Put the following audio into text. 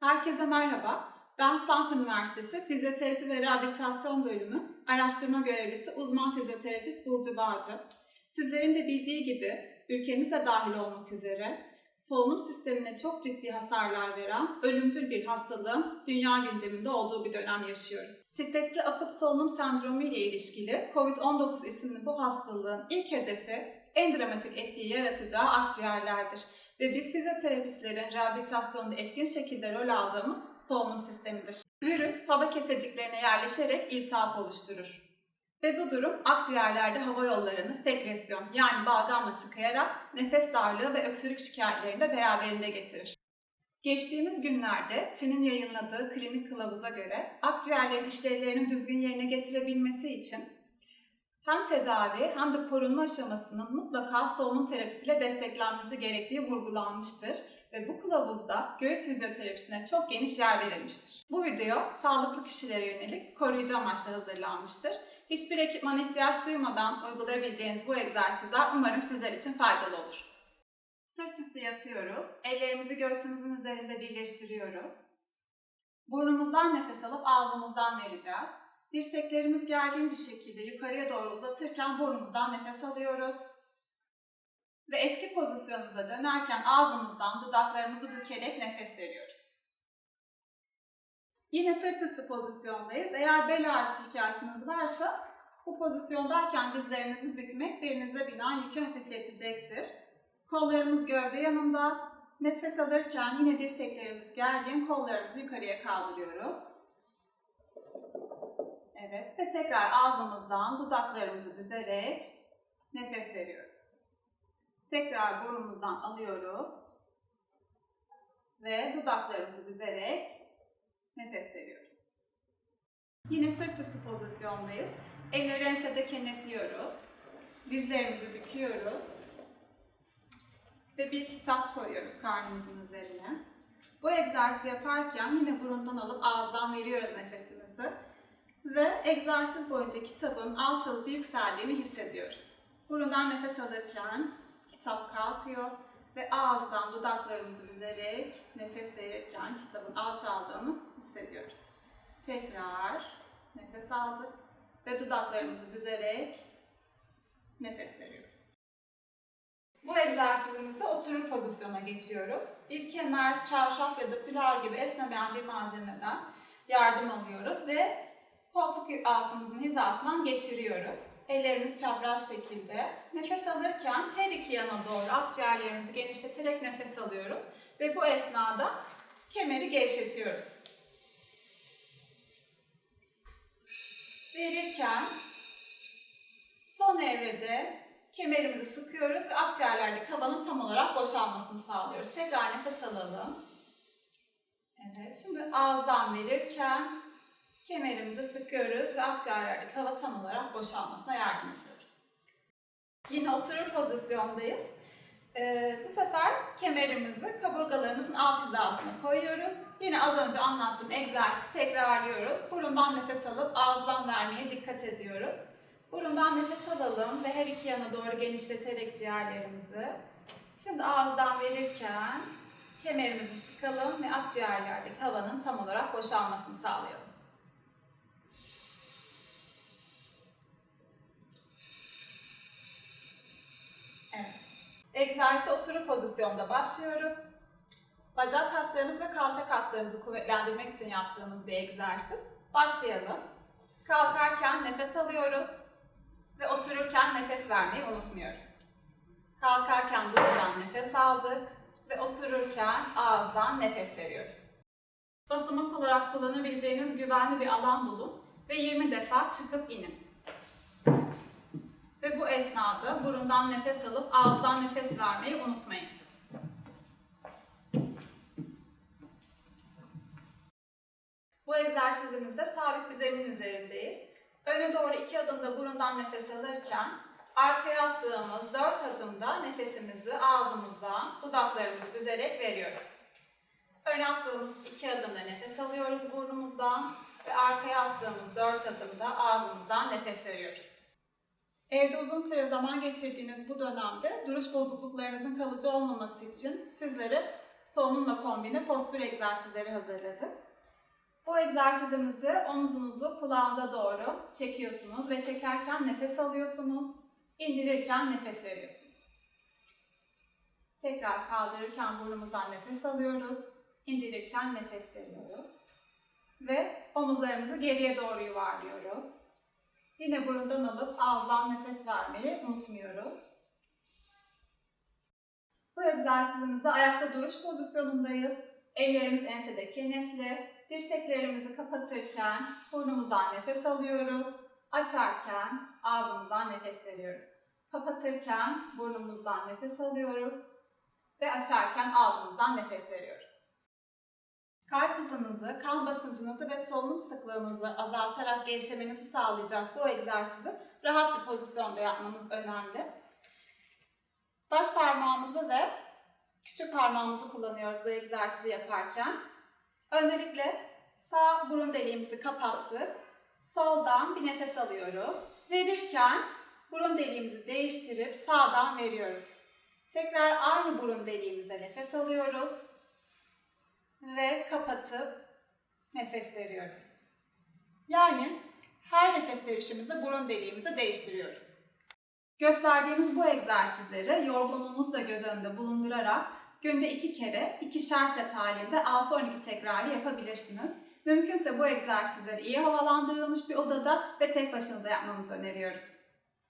Herkese merhaba. Ben Stanford Üniversitesi Fizyoterapi ve Rehabilitasyon Bölümü araştırma görevlisi uzman fizyoterapist Burcu Bağcı. Sizlerin de bildiği gibi ülkemize dahil olmak üzere solunum sistemine çok ciddi hasarlar veren ölümcül bir hastalığın dünya gündeminde olduğu bir dönem yaşıyoruz. Şiddetli akut solunum sendromu ile ilişkili COVID-19 isimli bu hastalığın ilk hedefi en dramatik etkiyi yaratacağı akciğerlerdir ve biz fizyoterapistlerin rehabilitasyonda etkin şekilde rol aldığımız solunum sistemidir. Virüs hava keseciklerine yerleşerek iltihap oluşturur. Ve bu durum akciğerlerde hava yollarını sekresyon yani balgamla tıkayarak nefes darlığı ve öksürük şikayetlerini de beraberinde getirir. Geçtiğimiz günlerde Çin'in yayınladığı klinik kılavuza göre akciğerlerin işlevlerini düzgün yerine getirebilmesi için hem tedavi hem de korunma aşamasının mutlaka solunum terapisiyle desteklenmesi gerektiği vurgulanmıştır ve bu kılavuzda göğüs fizyoterapisine çok geniş yer verilmiştir. Bu video sağlıklı kişilere yönelik koruyucu amaçla hazırlanmıştır. Hiçbir ekipmana ihtiyaç duymadan uygulayabileceğiniz bu egzersizler umarım sizler için faydalı olur. Sırt üstü yatıyoruz. Ellerimizi göğsümüzün üzerinde birleştiriyoruz. Burnumuzdan nefes alıp ağzımızdan vereceğiz. Dirseklerimiz gergin bir şekilde yukarıya doğru uzatırken burnumuzdan nefes alıyoruz. Ve eski pozisyonumuza dönerken ağzımızdan dudaklarımızı bükerek nefes veriyoruz. Yine sırt üstü pozisyondayız. Eğer bel ağrısı şikayetiniz varsa bu pozisyondayken dizlerinizi bükmek belinize binen yükü hafifletecektir. Kollarımız gövde yanında. Nefes alırken yine dirseklerimiz gergin, kollarımızı yukarıya kaldırıyoruz. Evet ve tekrar ağzımızdan dudaklarımızı büzerek nefes veriyoruz. Tekrar burnumuzdan alıyoruz ve dudaklarımızı büzerek nefes veriyoruz. Yine sırt üstü pozisyondayız. Elleri ensede kenetliyoruz. Dizlerimizi büküyoruz. Ve bir kitap koyuyoruz karnımızın üzerine. Bu egzersizi yaparken yine burundan alıp ağızdan veriyoruz nefesimizi. Ve egzersiz boyunca kitabın alçalıp yükseldiğini hissediyoruz. Burundan nefes alırken kitap kalkıyor ve ağızdan dudaklarımızı büzerek nefes verirken kitabın alçaldığını hissediyoruz. Tekrar nefes aldık ve dudaklarımızı büzerek nefes veriyoruz. Bu egzersizimizde oturum pozisyona geçiyoruz. Bir kemer, çarşaf ya da fular gibi esnemeyen bir malzemeden yardım alıyoruz ve koltuk altımızın hizasından geçiriyoruz. Ellerimiz çapraz şekilde. Nefes alırken her iki yana doğru akciğerlerimizi genişleterek nefes alıyoruz. Ve bu esnada kemeri gevşetiyoruz. Verirken son evrede kemerimizi sıkıyoruz ve akciğerlerdeki havanın tam olarak boşalmasını sağlıyoruz. Tekrar nefes alalım. Evet, şimdi ağızdan verirken kemerimizi sıkıyoruz ve akciğerlerdeki hava tam olarak boşalmasına yardım ediyoruz. Yine oturur pozisyondayız. Ee, bu sefer kemerimizi kaburgalarımızın alt hizasına koyuyoruz. Yine az önce anlattığım egzersizi tekrarlıyoruz. Burundan nefes alıp ağızdan vermeye dikkat ediyoruz. Burundan nefes alalım ve her iki yana doğru genişleterek ciğerlerimizi. Şimdi ağızdan verirken kemerimizi sıkalım ve akciğerlerdeki havanın tam olarak boşalmasını sağlayalım. Egzersize oturup pozisyonda başlıyoruz. Bacak kaslarımız ve kalça kaslarımızı kuvvetlendirmek için yaptığımız bir egzersiz. Başlayalım. Kalkarken nefes alıyoruz ve otururken nefes vermeyi unutmuyoruz. Kalkarken burundan nefes aldık ve otururken ağızdan nefes veriyoruz. Basamak olarak kullanabileceğiniz güvenli bir alan bulun ve 20 defa çıkıp inin. Ve bu esnada burundan nefes alıp ağızdan nefes vermeyi unutmayın. Bu egzersizimizde sabit bir zemin üzerindeyiz. Öne doğru iki adımda burundan nefes alırken, arkaya attığımız dört adımda nefesimizi ağzımızdan, dudaklarımızı büzerek veriyoruz. Öne attığımız iki adımda nefes alıyoruz burnumuzdan ve arkaya attığımız dört adımda ağzımızdan nefes veriyoruz. Evde uzun süre zaman geçirdiğiniz bu dönemde duruş bozukluklarınızın kalıcı olmaması için sizlere solunumla kombine postür egzersizleri hazırladık. Bu egzersizimizi omuzunuzu kulağınıza doğru çekiyorsunuz ve çekerken nefes alıyorsunuz, indirirken nefes veriyorsunuz. Tekrar kaldırırken burnumuzdan nefes alıyoruz, indirirken nefes veriyoruz. Ve omuzlarımızı geriye doğru yuvarlıyoruz. Yine burundan alıp ağızdan nefes vermeyi unutmuyoruz. Bu egzersizimizde ayakta duruş pozisyonundayız. Ellerimiz ensede kenetli. Dirseklerimizi kapatırken burnumuzdan nefes alıyoruz. Açarken ağzımızdan nefes veriyoruz. Kapatırken burnumuzdan nefes alıyoruz ve açarken ağzımızdan nefes veriyoruz. Kalp hızınızı, kan basıncınızı ve solunum sıklığınızı azaltarak gevşemenizi sağlayacak bu egzersizi rahat bir pozisyonda yapmamız önemli. Baş parmağımızı ve küçük parmağımızı kullanıyoruz bu egzersizi yaparken. Öncelikle sağ burun deliğimizi kapattık. Soldan bir nefes alıyoruz. Verirken burun deliğimizi değiştirip sağdan veriyoruz. Tekrar aynı burun deliğimizde nefes alıyoruz ve kapatıp nefes veriyoruz. Yani her nefes verişimizde burun deliğimizi değiştiriyoruz. Gösterdiğimiz bu egzersizleri yorgunluğunuzu da göz önünde bulundurarak günde iki kere ikişer set halinde 6-12 tekrarı yapabilirsiniz. Mümkünse bu egzersizleri iyi havalandırılmış bir odada ve tek başınıza yapmanızı öneriyoruz.